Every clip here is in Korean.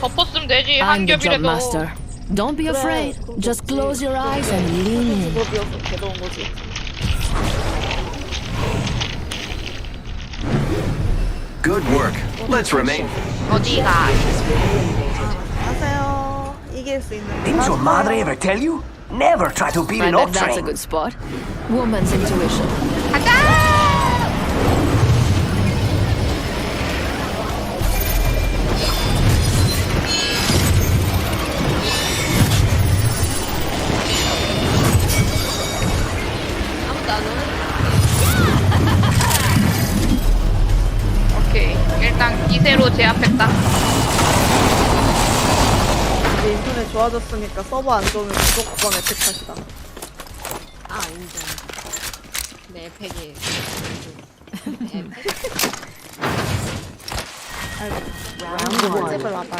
덮었으면 되지 I'm 한 the jump 겹이라도 master. Don't be afraid. Just close your eyes and lean in. 직업이어서 괴로운 거지. Good work. Let's remain. 어디가 하세요. 이길 수 있는. Didn't your madre ever tell you? Never try to beat I an bet up that's a train. good spot. Woman's intuition. 가자 기세로 제압했다. 이제 인터넷 좋아졌으니까 서버 안 좋으면 무조건 에픽 탓이다. 아 인정. 내 집을 와봐.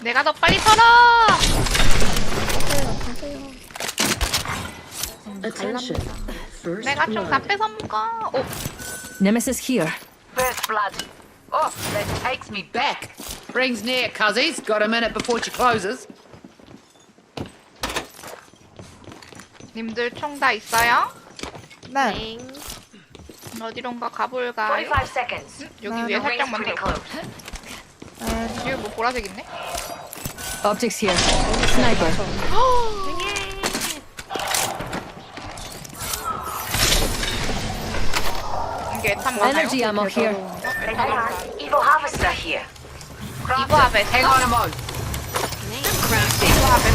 내가 더 빨리 털어! 내가 좀다 뺏어 먹어. 오. Nemesis here. First blood. Oh, that takes me back. Brings near, cuzzies. Got a minute before she closes. 님들 총 다 있어요? 네. 어디론가 가볼까 45 seconds. 여기 네, 위에 네. 살짝만 pretty 더 close. 여기 뭐 보라색 있네? Optics here. Sniper. 많아요 Energy ammo here. Hang on. Evil harvester here. 이거 하베 Hang on a mo. 이거 하베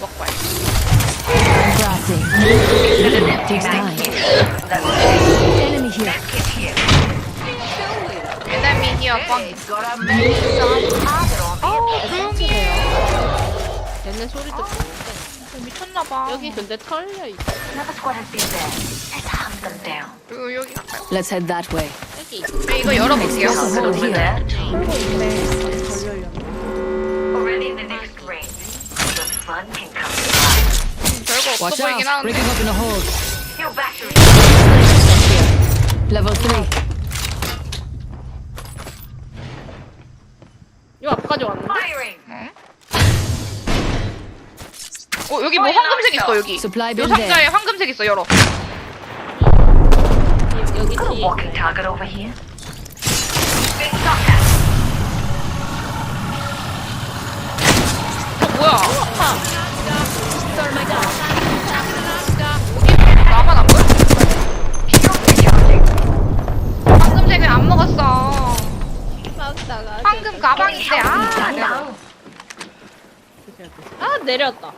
먹고 와 Crafting. Takes time. Enemy here. 에너미 히어 꽝 It's got a medium-sized target on me. 어 조용히 해 쟤네 소리 듣고 미쳤나봐 여기 근데 털려 있어 Another squad has been there. Let's hunt them down. 그리고 여기 갈까요? Let's head that way. 네, 이거 열어볼게요 Explosive hold Over here. there. 털고 있네. 걸려요. Already in the next ring. The fun can come to life. 별거 없어 Watch 보이긴 out. 하는데 Breaking open a hold. Heal back to Level 3. 요 앞까지 왔는데? firing. 어 여기 뭐 황금색 있어 여기 Supply 요 bin there. 상자에 황금색 있어 열어 Got a walking target over here. Being shot at. 어 뭐야 나만 안 보여? 황금색을 안 먹었어 황금 가방인데 아 내가 아 내렸다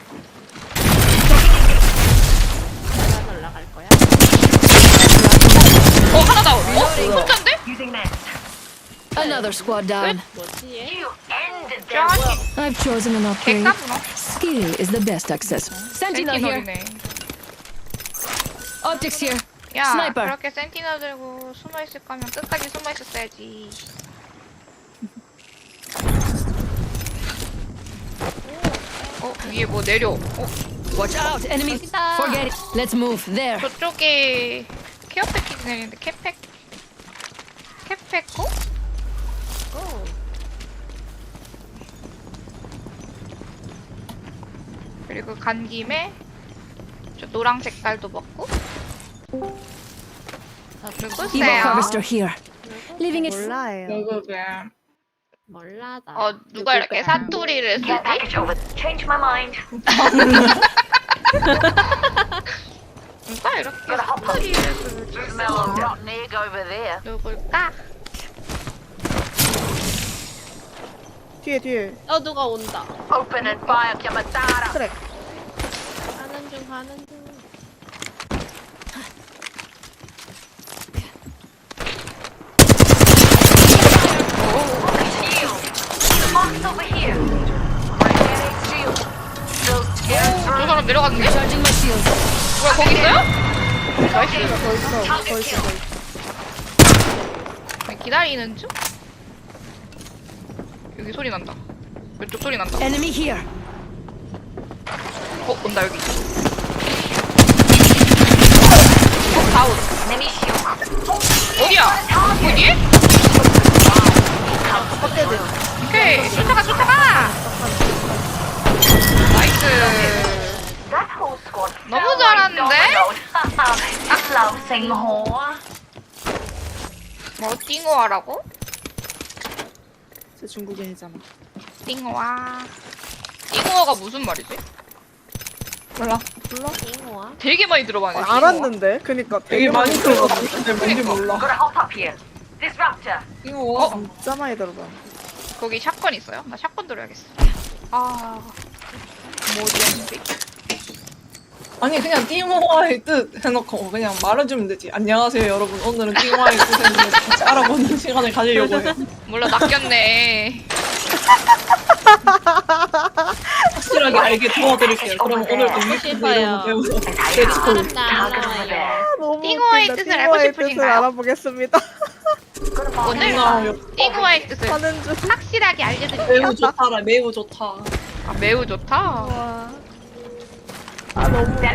Another squad down. 뭐지 얘? You ended them. 쫙 I've chosen an upgrade. 개까부너 Skill is the best access. Sentinel here. 센티널이네 Optics here. 야 스나이퍼. 그렇게 센티널 들고 숨어있을 거면 끝까지 숨어있었어야지 어 위에 뭐 내려 어 Watch out. Enemy. Forget it. Let's move. There. 저쪽에 케어 패키지 내리는데 캐팩 캐팩고? 그리고 간 김에 저 노랑 색깔도 먹고 누구세요? harvester here. Leaving it. 몰라요. 누구게? 몰라 나어 누가 이렇게 사투리를 쓰지? Care package over. Change my mind. 누가 이렇게 사투리를 쓰지? Smell a rotten egg over there. 누굴까? 뒤에 뒤에. 어 누가 온다 Open and fire, Yamatara. 트랙. 가는 중 가는 중 Box over here. Magnetic shield. Those scared 저 사람 내려갔는데? 뭐야 거기 있어요? 더 있어. 더 있어. 더 있어. 기다리는 중? 여기 소리 난다. 왼쪽 소리 난다. Enemy here. 어, 온다, 여기. 어, shield. 어디야? 헛개들. 오케이 쫓아가 쫓아가 나이스 너무 잘하는데? 뭐 띵호아라고? 제 중국인이잖아. 띵호아 띵호아가 무슨 말이지? 몰라. 잉어와? 되게 많이 들어봤네 띵호아. 알았는데. 그니까 되게 많이 들어봤는데 뭔지 몰라. 어? 진짜 많이 들어봐. 거기 샷건 있어요? 나 샷건 들어야겠어 아 뭐지? 아니 그냥 띵호와의 뜻 해놓고 그냥 말해주면 되지. 안녕하세요 여러분. 오늘은 띵호와의 뜻에 대해서 같이 알아보는 시간을 가지려고 해요. 몰라 낚였네 확실하게 알게 도와드릴게요. 그럼 오늘도 유튜브. 이런 거 배워서 내 사람 나와요. 너무 띵호의 웃긴다. 뜻을 알고 띵호의 뜻을 싶으신가요? 알아보겠습니다. 오늘 띵호와요. 띵호아의 뜻을 하는 중. 확실하게 알려드릴게요 매우 좋다라 매우 좋다. 아, 매우 좋다 와. 아 너무 웃기다.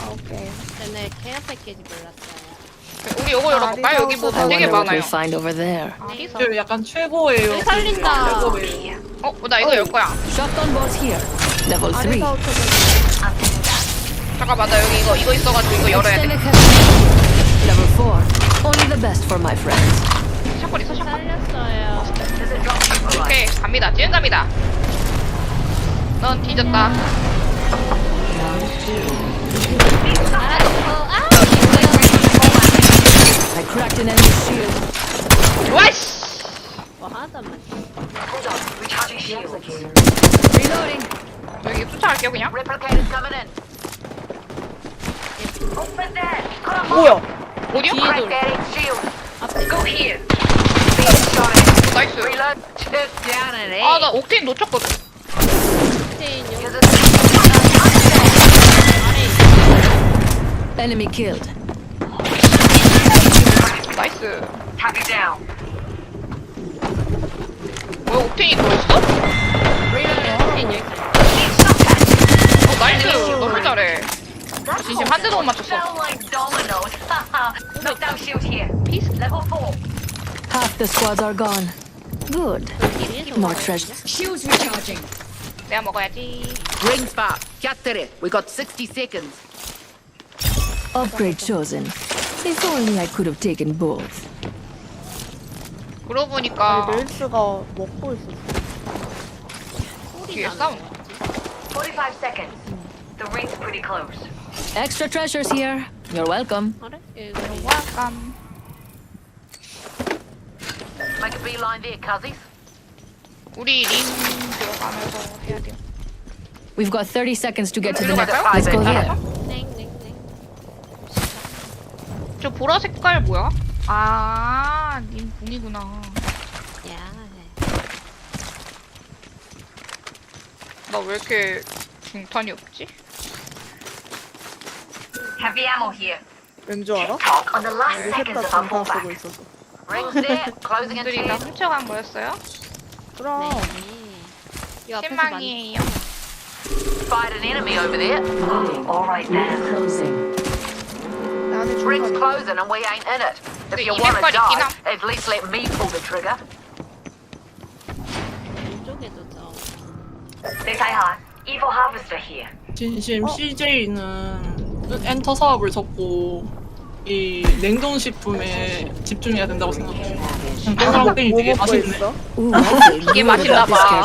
아, 오케이. 쟤네 케어 패키지 몰랐어요. 우리 요거 열어볼까요? 여기 뭐 I 되게 wonder what 많아요 we'll find over there. 어디서? 저 약간 최고예요. 살린다. 최고예요. 어? 나 이거 열 거야 Shotgun bolt here. Level 3. 아리사 오토는 잠깐만 나 여기 이거 이거 있어가지고 이거 열어야 돼. Level 4. Only the best for my friends. 샷건 있어 샷건 살렸어요. 오케이 갑니다 지금 갑니다 넌 뒤졌다. 와이씨. Reloading. 여기 쫓아갈게요 그냥 뭐야? 어디요? 뒤에 돌. 나이스 down and 아나 옥테인 놓쳤거든 스테인 용. Enemy killed. 나이스 뭐야 옥테인이 더 있어? 스테인 여기까지. 어 나이스 너무 잘해 아, 진심 한 대도 못 맞췄어 피스 Half the squads are gone. Good. More treasure. Shields recharging. 내가 먹어야지 Ring spark. Chiattere. We got 60 seconds. Upgrade chosen. If only I could have taken both. 그러고 보니까 아니 릴스가 먹고 있었어. 뒤에 싸움 45 seconds. The ring's pretty close. Extra treasures here. You're welcome. 그래? 이거 약간 Make a beeline there, cuzzies. 우리 링 들어가면서 해야 돼요 We've got 30 seconds to get to the next. Let's go here. 땡땡땡. 저 보라 색깔 뭐야? 아, 님 붕이구나. 야. 나 왜 이렇게 중탄이 없지? Heavy ammo here. 왠 줄 알아? On the last 우리 셋 seconds 다 of our 장타 쓰고. 있어서. Rings there. Closing in 분들이 다 10. 훔쳐간 거였어요? 그럼. 네. 이 앞에서 많이 실망이에요. Spied an enemy over there. All right then. 내 안에 Ring's 중간이. closing and we ain't in it. If 근데 you 이 want to 색깔 있긴 die, 함. at least let me pull the trigger. 이쪽에도 저. They die hard. Evil harvester here. 진심 CJ는 엔터 사업을 접고 이 냉동식품에 집중해야 된다고 생각해요. 그냥 땡이 뭐 되게 맛있네. feel 이게 맛있나 봐.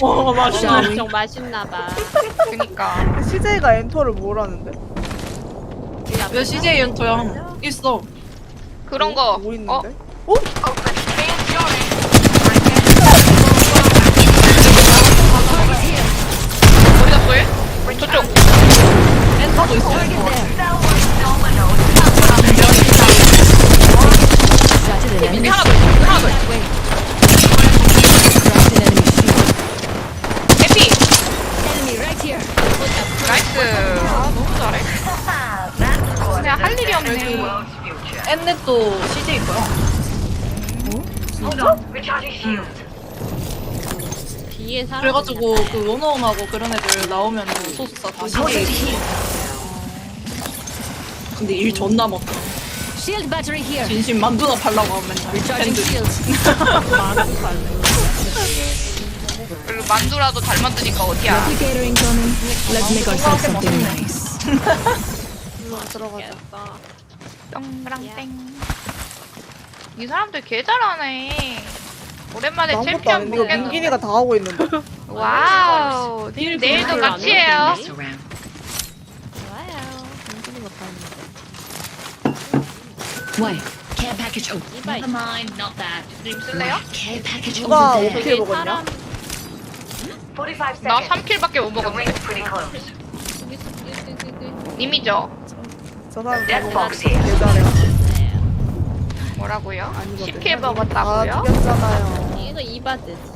어 맛있네. 엄청 맛있나 봐. 그니까. CJ가 엔터를 뭐라는데? 왜 CJ 엔터야? 있어. 그런 거. 뭐 어? 있는데? 어? 어 그래가지고 그 원어원하고 그런 애들 나오면은 소속사 다 CJ. 근데 일 존나 먹다. Shield battery here. 진심 만두나 팔라고 하면 맨날 Recharging 밴드. shields. 그리고 만두라도 잘 만드니까 어디야? Replicator incoming. Let's make ourselves something nice. 들어가자. 똥랑땡. 이 사람들 개 잘하네. 오랜만에 나 아무것도 안 챔피언 했는데 이거 보겠는데. 민gin이가 다 하고 있는데. 와우. 님 내일도 같이 해요. Mess around. 좋아요. Why? Care package. Oh, 이봐. never mind. Not that. 님 쓸래요? Care package 누가 over there. 어떻게 먹었냐? 45나 seconds. 3킬밖에 못 close. 님이죠? 저 사람 잘해. 뭐라고요? 아니거든요. 10킬 아, 먹었다고요? 죽였잖아요. 이거 이바 드세요.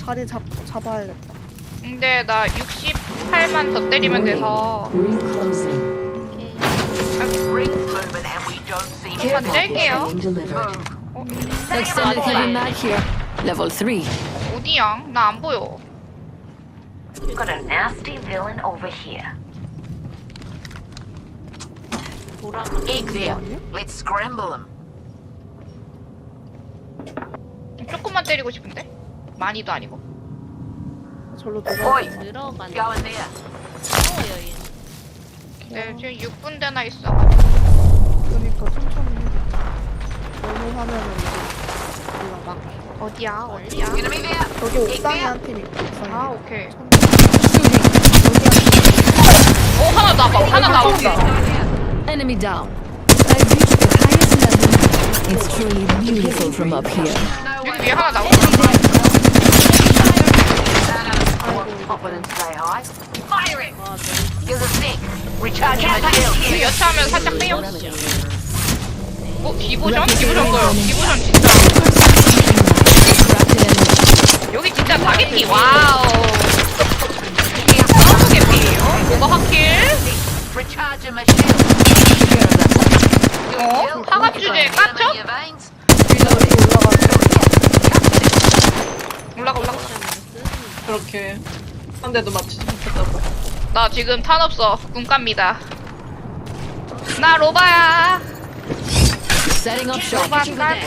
자리 잡, 잡아야겠다. 근데 나 68만 더 때리면 돼서 한번 뗄게요. Extended heavy mag here. Level 3. 어디야? 나 안 보여. Got a nasty villain over here. Egg there. Let's scramble him. 조금만 때리고 싶은데? 많이도 아니고. 절로 들어가. Oi, 들어가는 go in there. 거예요. 얘는. 네, 지금 6분대나 있어. 그러니까 천천히. 해. 너무 하면은 이제 몰라 막. 어디야? 어디야? Enemy there. 저기 옥상에 한 팀 있고 옥상에. 아, 오케이. 오, 하나 나와. 하나 나와. Enemy down. I've reached the highest level. It's truly beautiful from up here. 여기 위에 하나 나와. And say hi. Fire it. Give us a sec. Recharge my shield. 여기 여차하면 살짝 빼요. 어, 기보션? 기보션 거요. 기보션 진짜. 여기 진짜 다개피. 와우. 너무 개피. 어? 뭐가 확킬? Recharge my shield. 어? 화갑 주제에 veins. 올라가, 올라가. 그렇게 한 대도 맞추지 못했다고. 나 지금 탄 없어. 꿈 깝니다. 나 로바야. Setting up shop. 로바 나한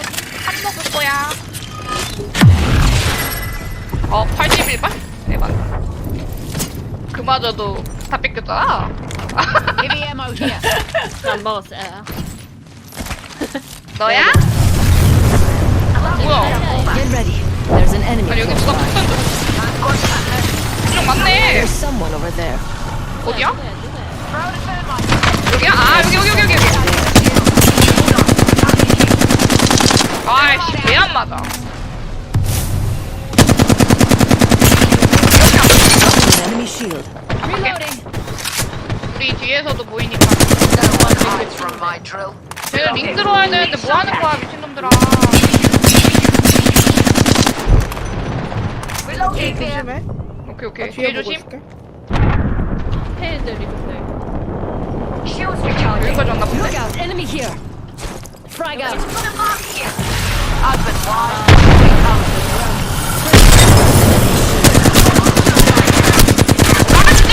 먹을 거야. 어, 81발? 대박. 그마저도 다 뺏겼잖아. Heavy ammo here. 안 먹었어요. 너야? 뭐야? Get ready. There's an enemy. 아니 여기 누가. 폭탄 좀. 좀 많네. There's someone over there. 어디야? 여기야? 아 여기 여기 여기 여기. 여기. 아이씨 왜 안 맞아? An enemy shield. 우리 뒤에서도 보이니까. Hides from my drill. 쟤는 링 들어와야 되는데 뭐 하는 거야 미친놈들아. 조심해. Okej, okej. Okay. Jedzie ci? Hej, Deli, tutaj. Shields recharging. Wychodź out, enemy here. Frag out. Advent Ona ci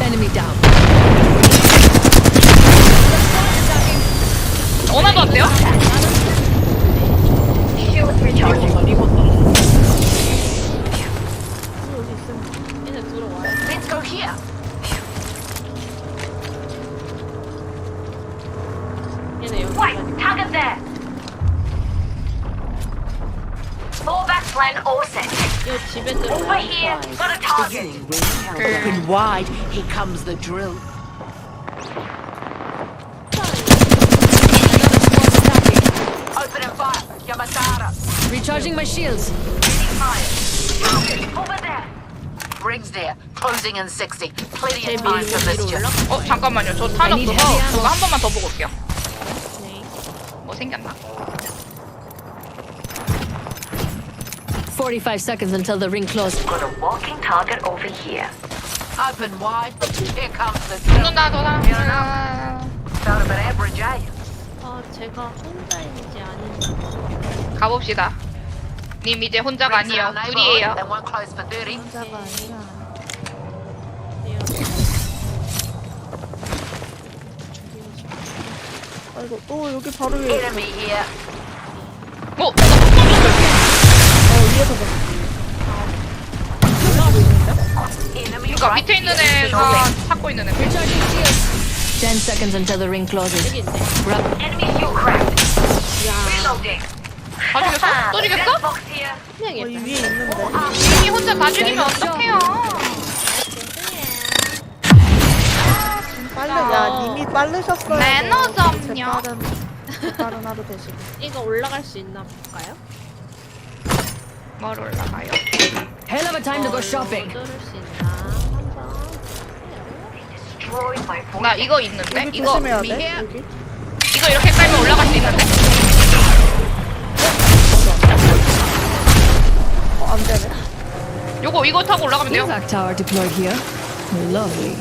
Enemy down. Ona go odbiła? Open wide. Here comes the drill. Open and fire. Yamatara. Recharging my shields. Fire. Target over there. Rings there. closing in 60. Plenty of time for mischief. 어 잠깐만요. 저 탄 need 없어서 heavy ammo. 그거 한 번만 더 보고 올게요. 네. 뭐 생겼나? 45 seconds until the ring closes. Got a walking target over here. Open wide. Here comes the 죽는다 저 사람. About an average, eh? 아 제가 혼자인지 아닌지 가봅시다. 님 이제 혼자가 아니에요. 둘이에요. They won't close for 30. 혼자가 아니야. 아이고 또 여기 바로 위에 있어. 어? 던졌어. 어 위에서 그러니까 밑에 있는 here. 애가 찾고 있는 애. 10 seconds until the ring closes. Enemy fuel cracked. Reloading. 다 죽였어? 또 죽였어? 어, 이 위에 있는데. 님이 혼자 다 죽이면 어떡해요? 빨리 야 님이 빠르셨어요. 매너 좀요. 재빠른 재빠른 하루 되시고. 이거 올라갈 수 있나 볼까요? 뭘 올라가요? Hell of a time to go shopping. 뚫을 수 있나 한번 Destroyed my voice. 나 이거 있는데? 이거 조심해야 이거. 여기. 이렇게 깔면 올라갈 수 있는데? 안 되네. 요거 이거 타고 올라가면 돼요. Evac tower deployed here. Lovely.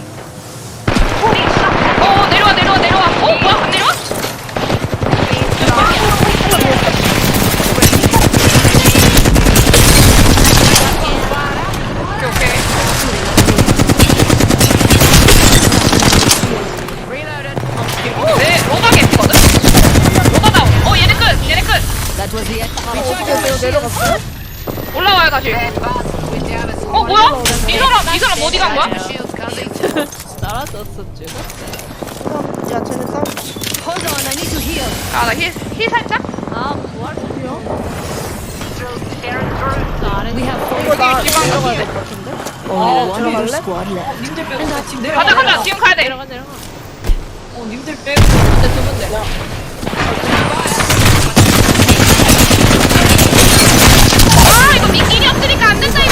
어 내려와 내려와 내려와. 어 뭐야 안 내려와? 오케이 오케이. 어, 네 다운. 어 얘네 끝 얘네 끝. That was the end. 어떻게 내가 내려갔어요? 올라와요 다시. 어 뭐야? 이 사람 이 사람 어디 간 거야? 날아졌어 야 쟤네 싸움. To heal. 아나 힐 힐 살짝. 아 have four. 이거 나 기방 내려가야 될 것 같은데. 어, 들어갈래? 님들 빼고 내려. 가자 가자 지금 가야 돼. 내려가 내려가 어, 님들 빼고. 근데 두 군데 없으니까 안 된다 이거.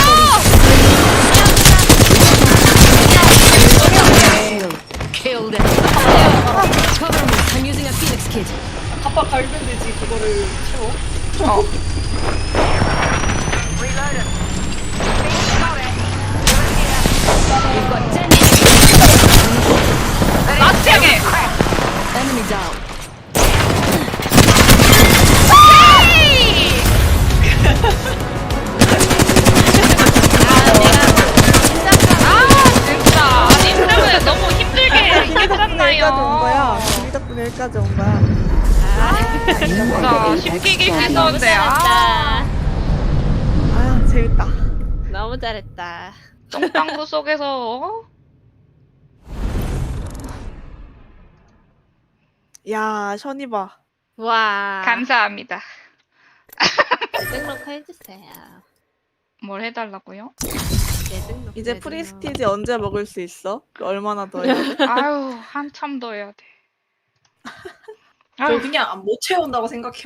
Killed it. Cover me. I'm using a phoenix kit. 아빠 갈면 되지, 그거를 채워. Reloaded. 여기까지 온 거야. 했잖아요. 김이 덕분에 여기까지 온 거야. 진짜 쉽게 이길 수 있었는데 아 아 재밌다. 너무 잘했다 똥방구 속에서 어? 야 션이 봐. 와 감사합니다. 등록 해주세요 뭘 해달라고요? 이제 네, 프리스티지 언제 먹을 수 있어? 얼마나 더 해야 돼? 아유 한참 더 해야 돼. 저 아유 그냥 못 채운다고 생각해요.